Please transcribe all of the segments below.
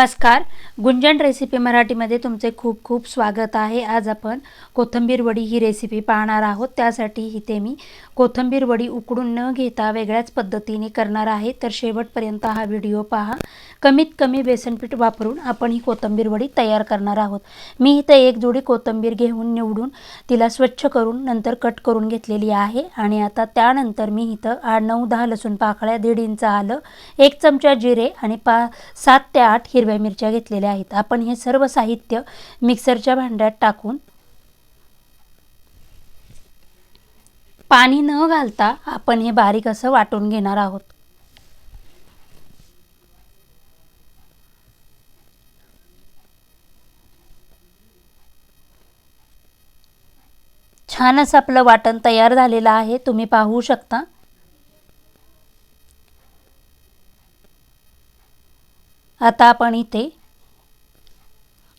नमस्कार. गुंजन रेसिपी मराठीमध्ये तुमचे खूप खूप स्वागत आहे. आज आपण कोथिंबीर वडी ही रेसिपी पाहणार आहोत. त्यासाठी इथे मी कोथिंबीर वडी उकडून न घेता वेगळ्याच पद्धतीने करणार आहे. तर शेवटपर्यंत हा व्हिडिओ पहा. कमीत कमी बेसनपीठ वापरून आपण ही कोथिंबीर वडी तयार करणार आहोत. मी इथं एक जोडी कोथिंबीर घेऊन निवडून तिला स्वच्छ करून नंतर कट करून घेतलेली आहे. आणि आता त्यानंतर मी इथं आठ नऊ दहा लसूण पाकळ्या दीड इंच आलं एक चमचा जिरे आणि पा सात ते आठ हिरव्या मिरच्या घेतलेल्या आहेत. आपण हे सर्व साहित्य मिक्सरच्या भांड्यात टाकून पाणी न घालता आपण हे बारीक असं वाटून घेणार आहोत. छान असं आपलं वाटण तयार झालेलं आहे. तुम्ही पाहू शकता. आता आपण इथे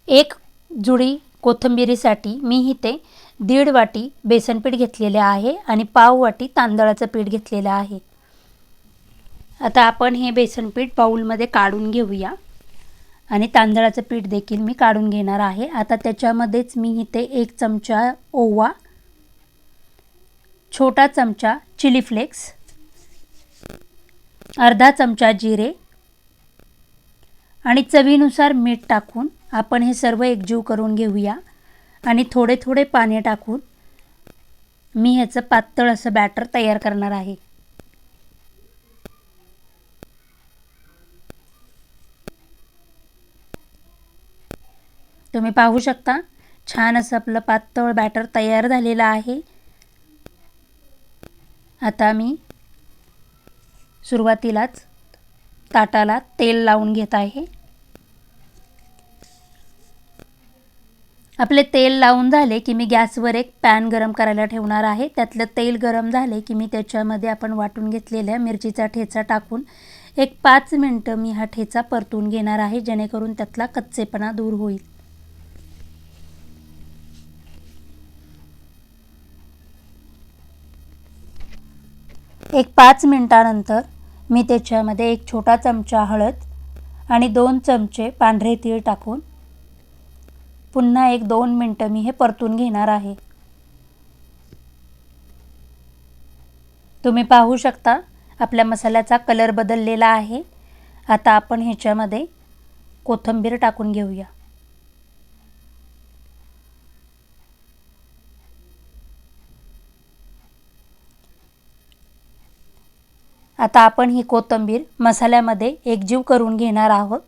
एक जुडी कोथिंबिरीसाठी मी इथे दीड वाटी बेसनपीठ घेतलेले आहे आणि पाव वाटी तांदळाचं पीठ घेतलेलं आहे. आता आपण हे बेसनपीठ बाऊलमध्ये काढून घेऊया. आणि तांदळाचं पीठ देखील मी काढून घेणार आहे. आता त्याच्यामध्येच मी इथे एक चमचा ओवा छोटा चमचा चिली फ्लेक्स अर्धा चमचा जिरे आणि चवीनुसार मीठ टाकून आपण हे सर्व एकजीव करून घेऊया. आणि थोडे थोडे पाणी टाकून मी ह्याचं पातळ असं बॅटर तयार करणार आहे. तुम्ही पाहू शकता छान असं आपलं पातळ बॅटर तयार झालेलं आहे. आता मी सुरुवातीलाच ताटाला तेल लावून घेत आहे. आपले तेल लावून झाले की मी गॅसवर एक पॅन गरम करायला ठेवणार आहे. त्यातलं तेल गरम झाले की मी त्याच्यामध्ये आपण वाटून घेतलेल्या मिरचीचा ठेचा टाकून एक पाच मिनटं मी हा ठेचा परतून घेणार आहे जेणेकरून त्यातला कच्चेपणा दूर होईल. एक पाच मिनटानंतर मी त्याच्यामध्ये एक छोटा चमचा हळद आणि दोन चमचे पांढरे तीळ टाकून पुन्हा एक दोन मिनटं मी हे परतून घेणार आहे. तुम्ही पाहू शकता आपल्या मसाल्याचा कलर बदललेला आहे. आता आपण ह्याच्यामध्ये कोथिंबीर टाकून घेऊया. आता आपण ही कोथिंबीर मसाल्यामध्ये एकजीव करून घेणार आहोत.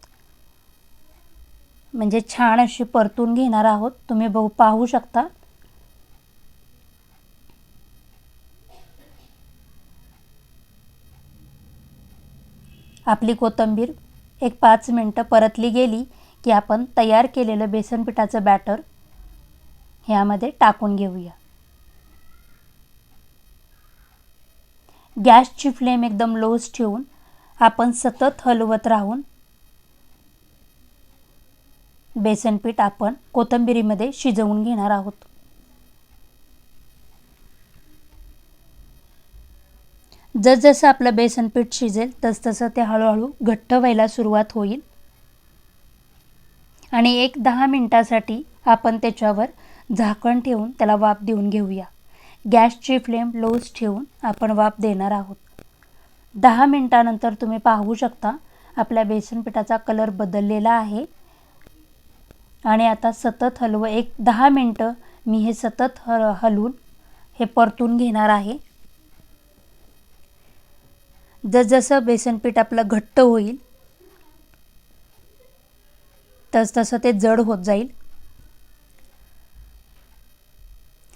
म्हणजे छान अशी परतून घेणार आहोत. तुम्ही बहु पाहू शकता. आपली कोथिंबीर एक पाच मिनटं परतली गेली की आपण तयार केलेलं बेसन पिठाचं बॅटर ह्यामध्ये टाकून घेऊया. गॅसची फ्लेम एकदम लोज ठेवून आपण सतत हलवत राहून बेसनपीठ आपण कोथंबिरीमध्ये शिजवून घेणार आहोत. जसजसं आपलं बेसनपीठ शिजेल तसतसं ते हळूहळू घट्ट व्हायला सुरुवात होईल. आणि एक दहा मिनटासाठी आपण त्याच्यावर झाकण ठेवून त्याला वाफ देऊन घेऊया. गॅसची फ्लेम लोज ठेवून आपण वाफ देणार आहोत. दहा मिनटानंतर तुम्ही पाहू शकता आपल्या बेसन पिठाचा कलर बदललेला आहे. आणि आता सतत हलवं एक दहा मिनटं मी हे सतत हल हलवून हे परतून घेणार आहे. जसजसं बेसनपीठ आपलं घट्ट होईल तसतसं ते जड होत जाईल.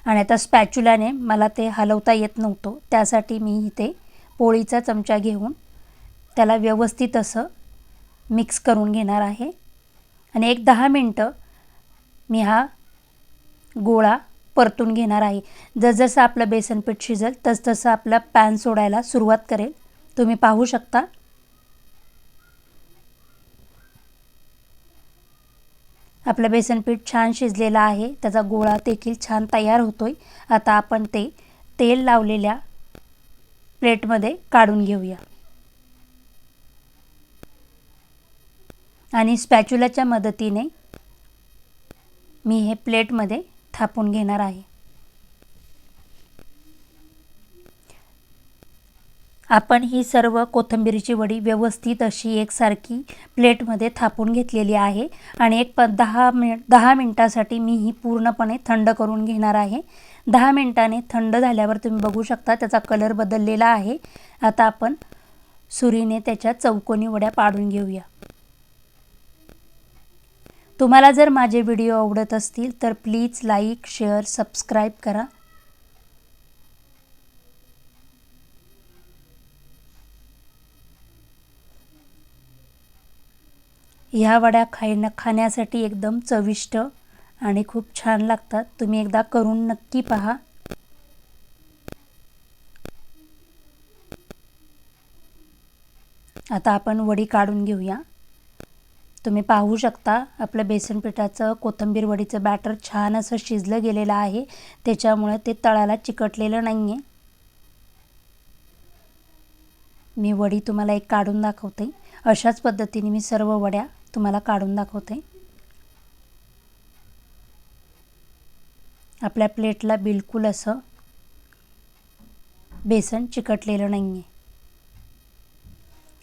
आणि आता स्पॅच्युलाने मला ते हलवता येत नव्हतं. त्यासाठी मी इथे पोळीचा चमचा घेऊन त्याला व्यवस्थित असं मिक्स करून घेणार आहे. आणि एक दहा मिनटं मी हा गोळा परतून घेणार आहे. जसजसं आपलं बेसनपीठ शिजेल तसतसं आपला पॅन सोडायला सुरुवात करेल. तुम्ही पाहू शकता आपलं बेसनपीठ छान शिजलेलं आहे. त्याचा गोळा देखील छान तयार होतोय. आता आपण ते तेल लावलेल्या प्लेटमध्ये काढून घेऊया. आणि स्पॅच्युलाच्या मदतीने मी हे प्लेटमध्ये थापून घेणार आहे. आपण ही सर्व कोथिंबीरची वडी व्यवस्थित अशी एकसारखी प्लेटमध्ये थापून घेतलेली आहे. आणि एक प दहा मिन दहा मिनटासाठी मी ही पूर्णपणे थंड करून घेणार आहे. दहा मिनटाने थंड झाल्यावर तुम्ही बघू शकता त्याचा कलर बदललेला आहे. आता आपण सुरीने त्याच्या चौकोनी वड्या पाडून घेऊया. तुम्हाला जर माझे व्हिडिओ आवडत असतील तर प्लीज लाईक शेअर सबस्क्राईब करा. ह्या वड्या खायन खाण्यासाठी एकदम चविष्ट आणि खूप छान लागतात. तुम्ही एकदा करून नक्की पहा. आता आपण वडी काढून घेऊया. तुम्ही पाहू शकता आपलं बेसन पिठाचं कोथिंबीर वडीचं बॅटर छान असं शिजलं गेलेलं आहे. त्याच्यामुळे ते तळाला चिकटलेलं नाही आहे मी वडी तुम्हाला एक काढून दाखवते. अशाच पद्धतीने मी सर्व वड्या तुम्हाला काढून दाखवते. आपल्या प्लेटला बिलकुल असं बेसन चिकटलेलं नाही आहे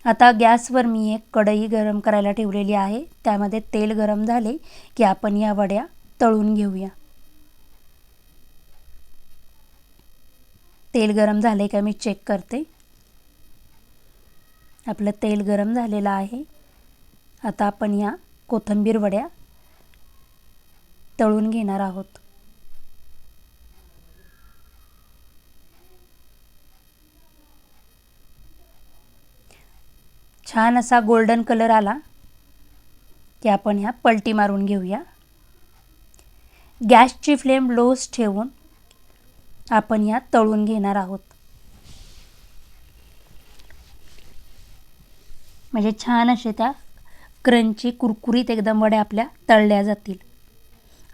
आता गॅसवर मी एक कढई गरम करायला ठेवलेली आहे. त्यामध्ये तेल गरम झाले की आपण या वड्या तळून घेऊया. तेल गरम झाले का मी चेक करते. आपलं तेल गरम झालेलं आहे. आता आपण या कोथंबीर वड्या तळून घेणार आहोत. छान असा गोल्डन कलर आला की आपण ह्या पलटी मारून घेऊया. गॅसची फ्लेम लोच ठेवून आपण ह्या तळून घेणार आहोत. म्हणजे छान असे त्या क्रंची कुरकुरीत एकदम वड्या आपल्या तळल्या जातील.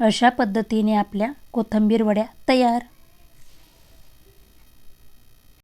अशा पद्धतीने आपल्या कोथंबीर वड्या तयार